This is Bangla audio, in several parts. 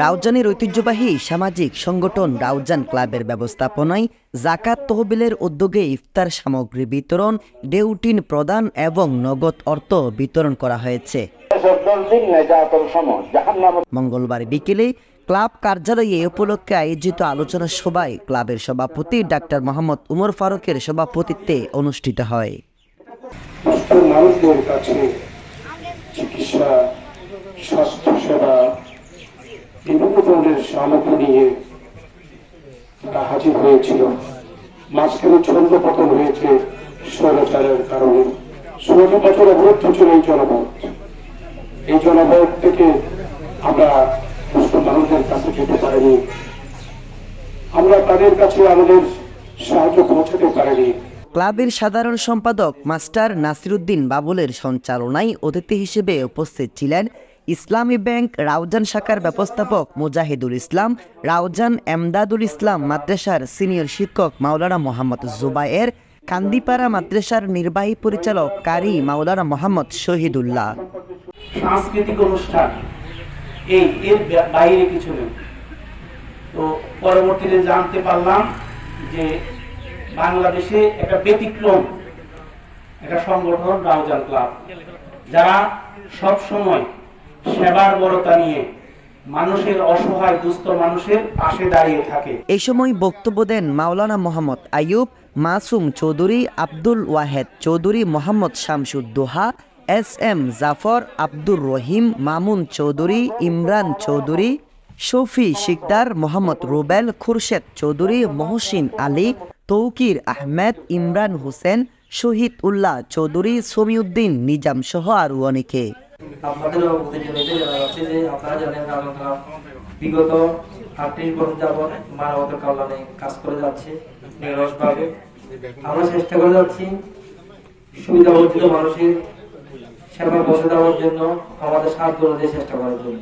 রাউজানের ঐতিহ্যবাহী সামাজিক সংগঠন রাউজান ক্লাবের ব্যবস্থাপনায় জাকাত তহবিলের উদ্যোগে ইফতার সামগ্রী বিতরণ, ডেউটিন প্রদান এবং নগদ অর্থ বিতরণ করা হয়েছে। মঙ্গলবার বিকেলে ক্লাব কার্যালয়ে এ উপলক্ষে আয়োজিত আলোচনা সভায় ক্লাবের সভাপতি ডাক্তার মোহাম্মদ উমর ফারুকের সভাপতিত্বে অনুষ্ঠিত হয়। মানুষদের কাছে ধরনের সামগ্রী নিয়ে তারা হাজির হয়েছিল। মাঝখানে ছন্দ পতন হয়েছে স্বৈরাচারের কারণে। ষোলো বছর অবরুদ্ধ ছিল এই জনপদ। এই জনপদ থেকে আমরা সুস্থ মানুষদের কাছে যেতে পারিনি। আমরা তাদের কাছে আমাদের সাহায্য পৌঁছাতে পারিনি। ক্লাবের সাধারণ সম্পাদক মাস্টার নাসিরুদ্দিন বাবুলের সঞ্চালনায় অতিথি হিসেবে উপস্থিত ছিলেন ইসলামী ব্যাংক রাউজান শাখার ব্যবস্থাপক মুজাহিদুল ইসলাম, রাউজান এমদাদুল ইসলাম মাদ্রাসার সিনিয়র শিক্ষক মাওলানা মোহাম্মদ জুবায়ের, কান্দিপাড়া মাদ্রাসার নির্বাহী পরিচালক কারি মাওলানা মোহাম্মদ শহীদুল্লাহ। সাংস্কৃতিক অনুষ্ঠান, এই, এর বাইরে কিছু নেই। তো পরবর্তীতে জানতে পারলাম যে বাংলাদেশে একটা ব্যতিক্রম, একটা সংগঠন রাউজান ক্লাব, যারা সব সময় সেবার বড়তা নিয়ে মানুষের অসহায় দুস্থ মানুষের পাশে দাঁড়িয়ে থাকে। এই সময় বক্তব্য দেন মাওলানা মোহাম্মদ আইয়ুব মাসুম চৌধুরী আব্দুল ওয়াহেদ চৌধুরী মোহাম্মদ শামসুদ্দোহা এস এম জাফর আব্দুর রহিম, মামুন চৌধুরী, ইমরান চৌধুরী, শফি শিকদার, মোহাম্মদ রুবেল, খুরশেদ চৌধুরী, মহসিন আলী, তৌকির আহমেদ, ইমরান হোসেন শহীদ উল্লাহ চৌধুরী, সমিউদ্দিন, নিজাম সহ আরও অনেকে। আপনাদের অবগতির জন্য এটাই জানা যাচ্ছে যে আপনারা জানেন রাজন বিগত আটত্রিশ বছর যাবৎ মানবতার কল্যাণে কাজ করে যাচ্ছে নিরসভাবে। আমরা চেষ্টা করে যাচ্ছি সুবিধা মানুষের সেবা পৌঁছে দেওয়ার জন্য, আমাদের সাহায্য অনুযায়ী চেষ্টা করার জন্য।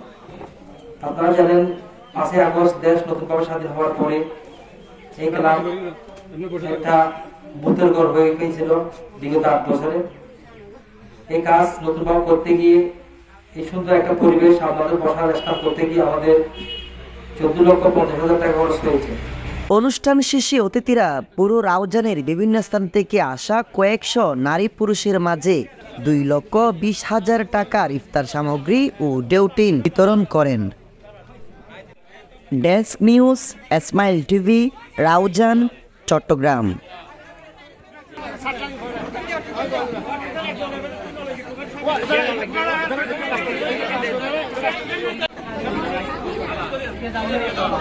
আপনারা জানেন, পাঁচই আগস্ট দেশ নতুনভাবে স্বাধীন হওয়ার পরে এই ক্লাব একটা ভূতের ঘর হয়ে গিয়েছিল বিগত আট বছরে। এই কাজ নতুনভাবে করতে গিয়ে এই সুন্দর একটা পরিবেশ আমাদের বসার স্থান করতে গিয়ে আমাদের চোদ্দ লক্ষ পঞ্চাশ হাজার টাকা খরচ হয়েছে। অনুষ্ঠান শেষে অতিথিরা পুরো রাউজানের বিভিন্ন স্থান থেকে আসা কয়েকশো নারী পুরুষের মাঝে দুই লক্ষ বিশ হাজার টাকার ইফতার সামগ্রী ও ডেউটিন বিতরণ করেন। Desk news, smile TV, Raozan, Chittagong. 三张好了，赶紧走吧。